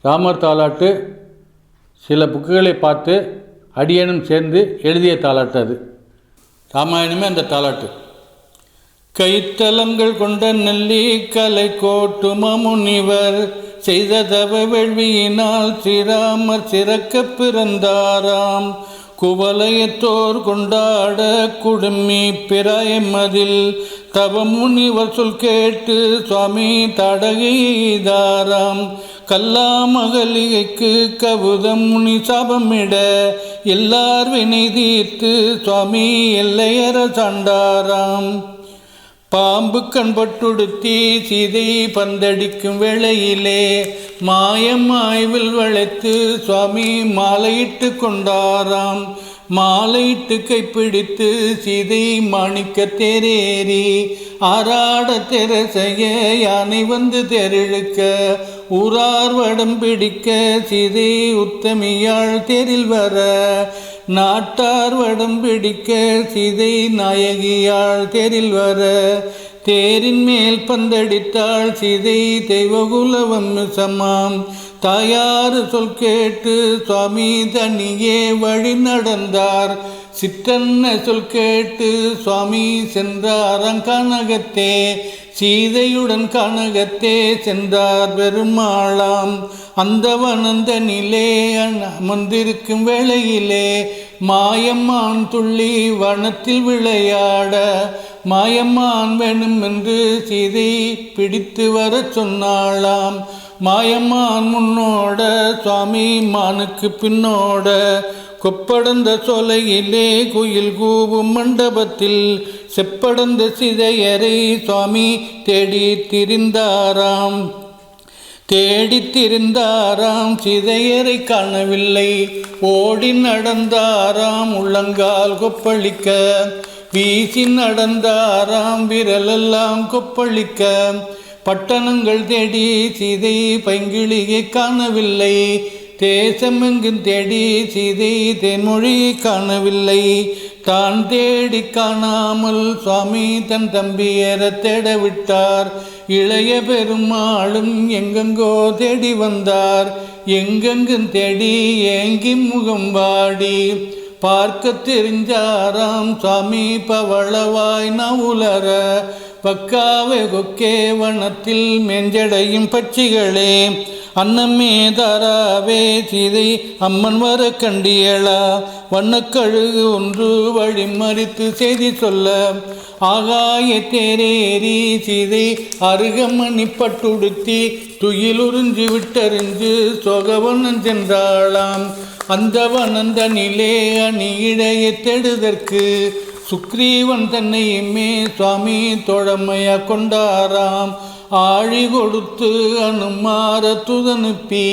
ராமர் தாலாட்டு சில புக்குகளை பார்த்து அடியனும் சேர்ந்து எழுதிய தாலாட்டு அது. ராமாயணமே அந்த தாலாட்டு. கைத்தலங்கள் கொண்ட நெல்லி கலை முனிவர் செய்த தவ வேள்வியினால் ஸ்ரீராமர் சிறக்க பிறந்தாராம். குவலயத்தோர் கொண்டாட குடுமி பிராயமதில் தவ முனிவர் சொல் கேட்டு சுவாமி தடகைதாராம் கல்லாமகலிகைக்கு கவுதம் முனி சாபமிட எல்லார் வினை தீர்த்து சுவாமி எல்லையர சாண்டாராம். பாம்பு கண்பட்டுடுத்தி சீதை பந்தடிக்கும் வேளையிலே மாயம் ஆய்வில் வளைத்து சுவாமி மாலையிட்டு கொண்டாராம். மாலையிட்டு கைப்பிடித்து சீதை மாணிக்க தேரேறி ஆராட தெரசைய யானை வந்து தெருழுக்க ஊரார் வடம் பிடிக்க சீதை உத்தமியாள் தேரில் வர நாட்டார் வடம் பிடிக்க சிதை நாயகியாள் தேரில் வர தேரின் மேல் பந்தடித்தாள் சிதை தெய்வகுலவம் சமாம். தாயார் சொல் கேட்டு சுவாமி தனியே வழி நடந்தார். சிற்றன்ன சொல் கேட்டு சுவாமி சென்றார் கனகத்தே சீதையுடன் கனகத்தே சென்றார் பெருமாளாம். அந்த வனந்த நிலே அமர்ந்திருக்கும் வேளையிலே மாயம்மான் துள்ளி வனத்தில் விளையாட மாயம்மான் வேணும் என்று சீதை பிடித்து வர சொன்னாளாம். மாயம்மான் முன்னோட சுவாமி மானுக்கு பின்னோட கொப்படந்த சோலையிலே குயில் கூவும் மண்டபத்தில் செப்படந்த சிதையரை சுவாமி தேடி திரிந்தாராம். தேடித் திரிந்தாராம் சிதையரை காணவில்லை. ஓடி நடந்தாராம் உள்ளங்கால் கொப்பளிக்க. வீசி நடந்தாராம் விரலெல்லாம் கொப்பளிக்க. பட்டணங்கள் தேடி சிதை பைங்கிளியை காணவில்லை. தேசமெங்கும் தேடி சீதை தென்மொழி காணவில்லை. தான் தேடி காணாமல் சுவாமி தன் தம்பியர தேட விட்டார். இளைய பெருமாளும் எங்கெங்கோ தேடி வந்தார். எங்கெங்கும் தேடி ஏங்கி முகம் வாடி. பார்க்க தெரிஞ்சாராம் சுவாமி பவளவாய் நவுலர பக்காவே கொக்கே வனத்தில் மெஞ்சடையும் பட்சிகளே. அன்னமே தாராவே சீதை அம்மன் வர கண்டியளா. வண்ணக்கழுகு ஒன்று வழி மறித்து செய்தி சொல்ல. ஆகாய தேரேறி சீதை அருகமணி பட்டுடுத்தி துயிலுறிஞ்சி விட்டறிஞ்சு சொகவனம் சென்றாளாம். அந்த வனந்த நிலே இழைய தேடுதற்கு சுக்ரீவன் தன்னையுமே சுவாமி தோழமையா கொண்டாராம். ஆழி கொடுத்து அனுமார துதனுப்பி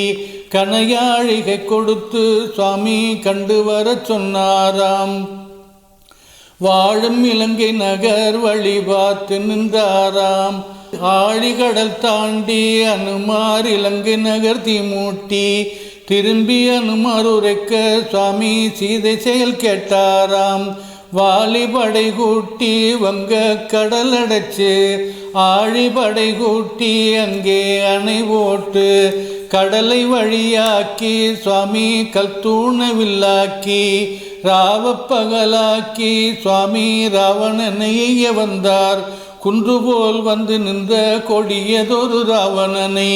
கனையாழிகை கொடுத்து சுவாமி கண்டு வர சொன்னாராம். வாழும் இலங்கை நகர் வழி பார்த்து நின்றாராம் ஆழிகடல் தாண்டி அனுமார் இலங்கை நகர் தீமூட்டி திரும்பி அனுமார் உரைக்க சுவாமி சீதை செயல் கேட்டாராம். வாலிபடை கூட்டி வங்க கடல் அடைச்சு ஆழிபடை கூட்டி அங்கே அணை போட்டு கடலை வழியாக்கி சுவாமி கல்தூணவில்லாக்கி ராவப்பகலாக்கி சுவாமி ராவணனைய வந்தார். குன்று போல் வந்து நின்ற கொடியதொரு ராவணனை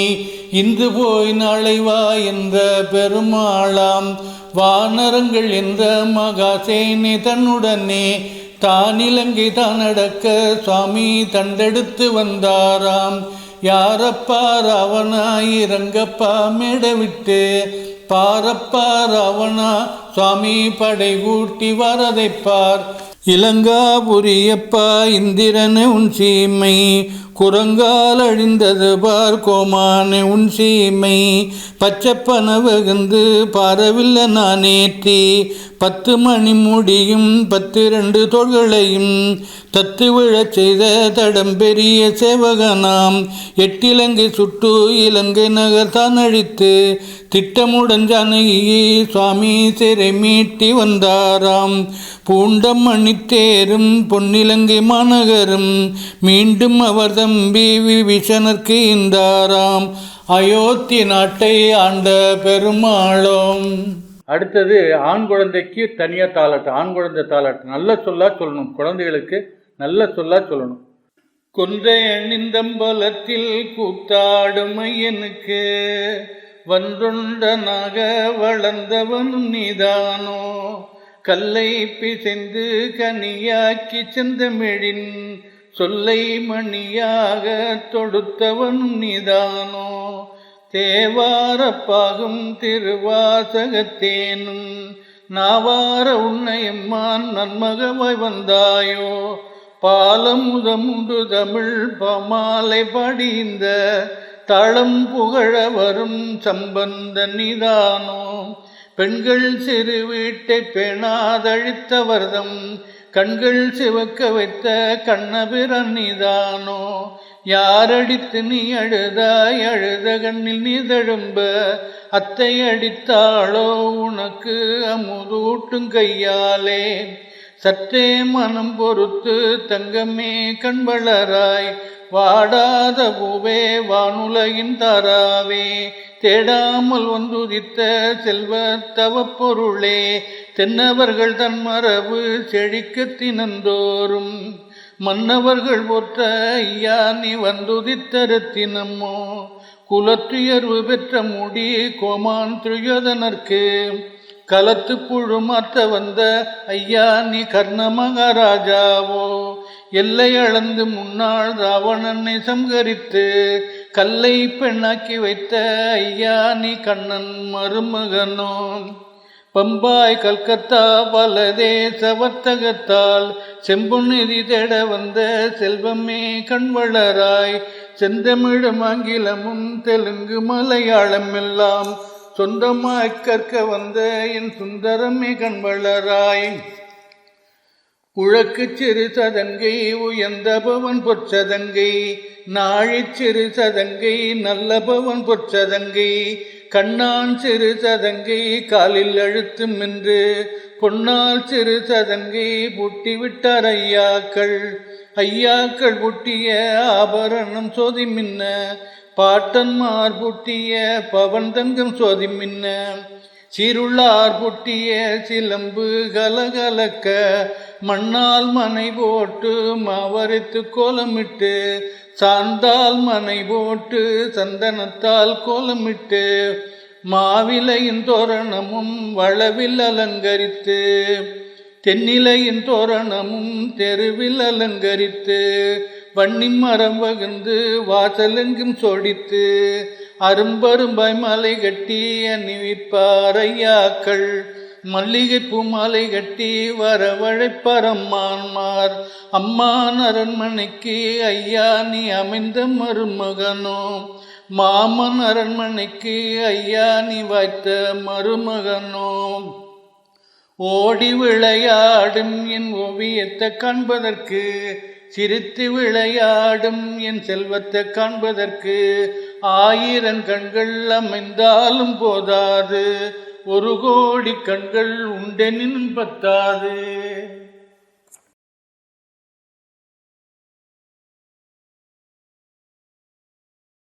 இன்று போய் நாளை வா என்ற பெருமாளாம் வானரங்கள் என்ற மகாசேனி தன்னுடனே தானிலங்கை தான் அடக்க சுவாமி தண்டெடுத்து வந்தாராம். யாரப்பா ராவணா இறங்கப்பா மேடவிட்டு. பாரப்பா ராவணா சுவாமி படை கூட்டி வரதைப்பார். இலங்காபுரியப்பா இந்திரன் உன் சீமை குரங்கால் அழிந்தது பார் உன் சீமை பச்சைப்பன வகுந்து பாரவில்லை நான் ஏற்றி. பத்து மணி முடியும் பத்திரண்டு தோள்களையும் தத்து விழச் செய்த தடம் பெரிய சேவகனாம். எட்டிலங்கை சுட்டு இலங்கை நகர் தான் அழித்து திட்டமுடன் ஜானகியை சுவாமி சிறை மீட்டி வந்தாராம். பூண்டம் மணித்தேரும் பொன்னிலங்கை மாநகரும் மீண்டும் அவர் தம்பி விபீஷணர்க்கு இந்தாராம். அயோத்தி நாட்டை ஆண்ட பெருமாளும். அடுத்தது ஆண் குழந்தைக்கு தனியாக தாளாட்டு ஆண் குழந்தை தாளாட்டு நல்ல சொல்லா சொல்லணும். குழந்தைகளுக்கு நல்ல சொல்லா சொல்லணும். கொன்றை அணிந்தம்பலத்தில் கூத்தாடும் ஐயனுக்கு வந்துண்டனாக வளர்ந்தவனும் நீதானோ? கல்லை பிசைந்து கனியாக்கி செந்தமிழின் சொல்லை மணியாக தொடுத்தவனும் நீதானோ? தேவாரப்பாகும் திருவாசகத்தேனும் நாவார உன்னையம்மான் நன்மகவாய் வந்தாயோ? பாலமுதமுண்டு தமிழ் பமாலை படிந்த தளம் புகழ வரும் சம்பந்த நிதானோ? பெண்கள் சிறு வீட்டை பேணாதழித்தவர்தம் கண்கள் சிவக்க வைத்த கண்ணபிரன் நிதானோ? யாரடித்து நீ அழுதாய்? அழுத கண்ணில் நீ தழும்ப. அத்தை அடித்தாளோ? உனக்கு அமுதூட்டும் கையாலே. சற்றே மனம் பொறுத்து தங்கமே கண்வளராய் வாடாத பூவே வானுலகின் தாராவே. தேடாமல் வந்துதித்த செல்வ தவப்பொருளே. தென்னவர்கள் தன் மரபு செழிக்க தினந்தோறும். மன்னவர்கள் போற்ற ஐயா நீ வந்துதித்தரத்தினமோ? குலத்துயர்வு பெற்ற முடி கோமான் துரியோதனர்க்கு. கலத்து புழு மாற்ற வந்த ஐயா நீ கர்ண மகாராஜாவோ எல்லை அளந்து முன்னாள் ராவணனை சம்கரித்து கல்லை பெண்ணாக்கி வைத்த ஐயா நீ கண்ணன் மருமகனோ? பம்பாய் கல்கத்தா பலதேச வர்த்தகத்தால் செம்பொன்னிதி தேட வந்த செல்வமே கண்வளராய் செந்தமிழும் ஆங்கிலமும் தெலுங்கு மலையாளம் எல்லாம் சொந்தமாய் கற்க வந்த என் சுந்தரமே கண்வளராய் உழக்கு சிறு சதங்கை உயர்ந்த பவன் பொற்சதங்கை நாழிச் சிறு சதங்கை நல்ல பவன் பொற்சதங்கை கண்ணான் சிறு சதங்கை காலில் அழுத்தும் என்று பொன்னால் சிறு சதங்கை புட்டி விட்டார் ஐயாக்கள். ஐயாக்கள் புட்டிய ஆபரணம் சோதி மின்ன பாட்டன்மார் புட்டிய பவன் தங்கம் சோதி மின்ன சிருளார் புட்டிய சிலம்பு கலகலக்க மண்ணால் மனை போட்டு மவரித்து கோலமிட்டு சார்ந்தால் மனை போட்டு சந்தனத்தால் கோலமிட்டு மாவிலையின் தோரணமும் வளவில் அலங்கரித்து தென்னிலையின் தோரணமும் தெருவில் அலங்கரித்து வன்னி மரம் வகுந்து வாசலெங்கும் சொடித்து அரும்பரும்பாய் மாலை கட்டி அணிவிப்பாரையாக்கள். மல்லிகை பூ மாலை கட்டி வரவழைப்பரம்மான்மார். அம்மான் அரண்மனைக்கு ஐயா நீ அமைந்த மருமகனோ? மாமன் அரண்மனைக்கு ஐயா நீ வாய்த்த மருமகனோ? ஓடி விளையாடும் என் ஓவியத்தை காண்பதற்கு சிரித்து விளையாடும் என் செல்வத்தை காண்பதற்கு ஆயிரம் கண்கள் அமைந்தாலும் போதாது. ஒரு கோடி கண்கள் உண்டெனின் பத்தாது.